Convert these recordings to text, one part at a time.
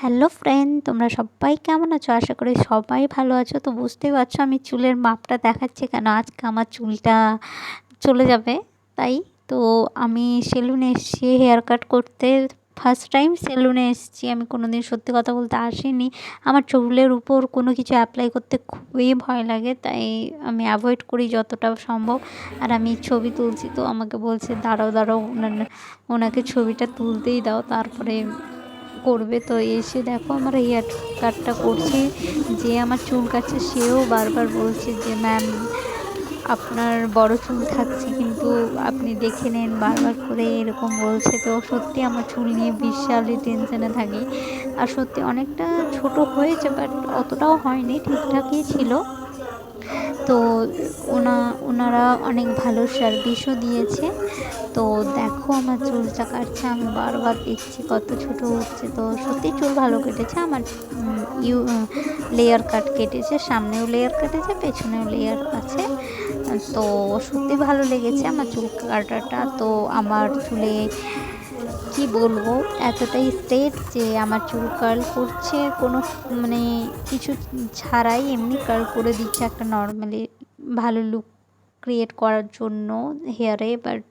Hello friend, তোমরা সবাই কেমন আছো? আশা করি সবাই ভালো আছো। তো বুঝতেই পারছ আমি চুলের মাপটা দেখাচ্ছি কেন? আজকে আমার চুলটা চলে যাবে, তাই? তো আমি সেলুনে এসেছি, হেয়ার কাট করতে ফার্স্ট টাইম সেলুনে এসেছি। আমি কোনো দিন সত্যি কথা বলতে আসিনি। আমার চুলের উপর কোনো কিছু অ্যাপ্লাই করতে খুবই ভয় লাগে, তাই আমি অ্যাভয়েড করি যতটা সম্ভব। আর আমি ছবি তুলছি, তো আমাকে বলছে, দাঁড়াও দাঁড়াও ওনাকে ছবিটা তুলতেই দাও। তারপরে করবে। তো এসে দেখো আমার হেয়ার কাটটা করছি। যে আমার চুল কাটছে, সেও বারবার বলছে যে, ম্যাম, আপনার বড় চুল থাকছে, কিন্তু আপনি দেখে নেন বারবার করে এরকম বলছে। তো সত্যি আমার চুল নিয়ে বিশালই টেনশনে থাকি। আর সত্যি অনেকটা ছোট হয়েছে বাট অতটাও হয়নি, ঠিকঠাকই ছিল। তো ওনা, ওনারা অনেক ভালো সার্ভিসও দিয়েছে। তো দেখো আমার চুলটা কাটছে, আমি বারবার দেখছি কত ছোট হচ্ছে। তো সত্যি চুল ভালো কেটেছে, আমার ইউ লেয়ার কাট কেটেছে, সামনেও লেয়ার কেটেছে, পেছনেও লেয়ার আছে। তো সত্যি ভালো লেগেছে আমার চুল কাটাটা। তো আমার চুলে কি বলব? এতটাই স্ট্রেট যে আমার চুল কার্ল করছে, কোনো মানে কিছু ছাড়াই এমনি কার্ল করে দিচ্ছে একটা নর্মালি ভালো লুক ক্রিয়েট করার জন্য হেয়ারে বাট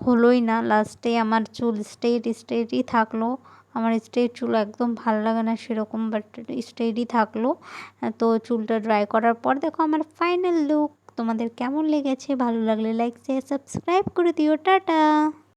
হলোই না। লাস্টে আমার চুল স্ট্রেট স্ট্রেটই থাকল। আমার স্ট্রেট চুল একদম ভালো লাগে না সেরকম বাট স্ট্রেটই থাকল। তো চুলটা ড্রাই করার পর দেখো আমার ফাইনাল লুক তোমাদের কেমন লেগেছে? ভালো লাগলে লাইক শেয়ার সাবস্ক্রাইব করে দিও। টাটা!